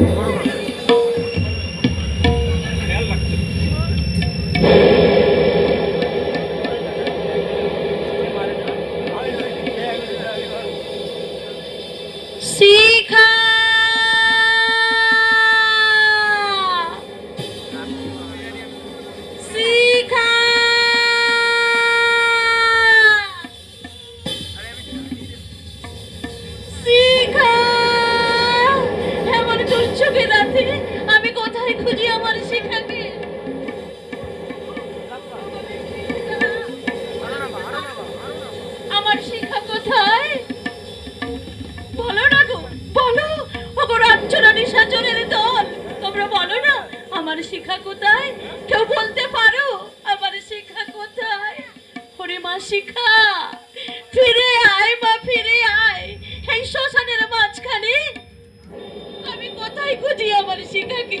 Mark. খুঁজি আমার শিখাকে শিখা কোথায়? আমার শিখা কোথায়? কেউ বলতে পারো, আমার শিখা কোথায়? ওরে মা শিখা, ফিরে আয় মা, ফিরে আয়। এই শ্মশানের মাঝখানে আমি কোথায় খুঁজি আমার শিখাকে?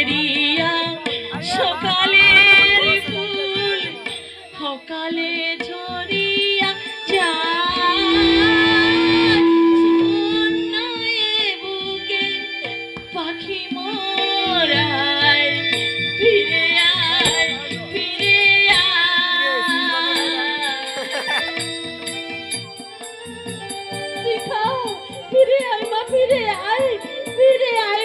হেরিয়া সকালের ফুল, সকালে ঝরিয়া যায়। বুকে পাখি মোরায়, ফিরে আয় ফিরে আয়। ফিরে আয় মা, ফিরে আয় ফিরে আয়